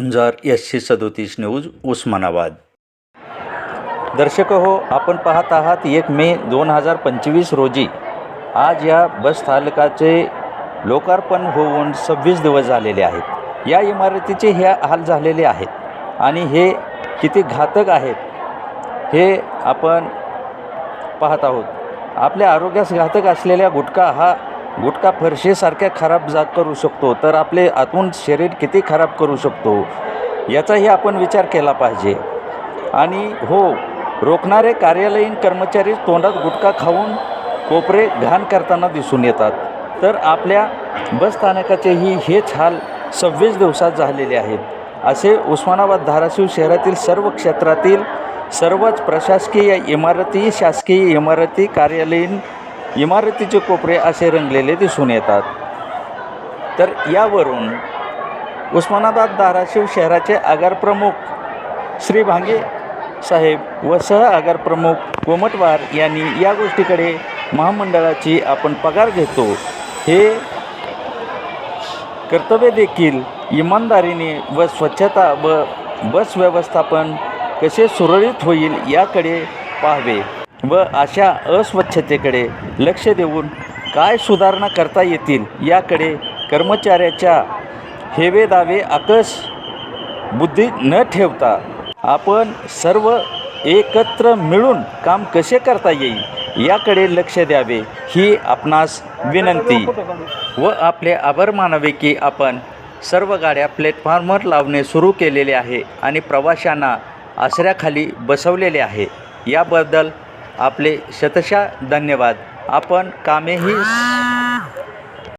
झुंजार एसशे सदोतीस न्यूज उस्मानाबाद. दर्शक हो आपण पाहत आहात एक मे दोन हजार पंचवीस रोजी. आज या बसस्थानकाचे लोकार्पण होऊन सव्वीस दिवस झालेले आहेत. या इमारतीचे हे हाल झालेले आहेत. आणि हे किती घातक आहेत हे आपण पाहत आहोत. आपल्या आरोग्यास घातक असलेल्या गुटखा हा गुटखा फरशीसारख्या खराब जा करू शकतो तर आपले आतून शरीर किती खराब करू शकतो याचाही आपण विचार केला पाहिजे. आणि हो रोखणारे कार्यालयीन कर्मचारी तोंडात गुटखा खाऊन कोपरे घाण करताना दिसून येतात. तर आपल्या बसस्थानकाचेही हेच हाल सव्वीस दिवसात झालेले आहेत. असे उस्मानाबाद धाराशिव शहरातील सर्व क्षेत्रातील सर्वच प्रशासकीय इमारती शासकीय इमारती कार्यालयीन इमारतीचे कोपरे असे रंगलेले दिसून येतात. तर यावरून उस्मानाबाद धाराशिव शहराचे आगारप्रमुख श्री भांगे साहेब व सह आगारप्रमुख कोमटवार यांनी या गोष्टीकडे महामंडळाची आपण पगार घेतो. हे कर्तव्य देखील इमानदारीने व स्वच्छता व बस व्यवस्थापन कसे सुरळीत होईल याकडे पाहावे. व अशा अस्वच्छतेकडे लक्ष देऊन काय सुधारणा करता येतील याकडे कर्मचाऱ्याच्या हेवे दावे आकस बुद्धी न ठेवता आपण सर्व एकत्र मिळून काम कसे करता येईल याकडे लक्ष द्यावे ही आपणास विनंती. व आपले आभार मानावे की आपण सर्व गाड्या प्लॅटफॉर्मवर लावणे सुरू केलेले आहे आणि प्रवाशांना आसऱ्याखाली बसवलेले आहे. याबद्दल आपले शतशा धन्यवाद. आपण कामेही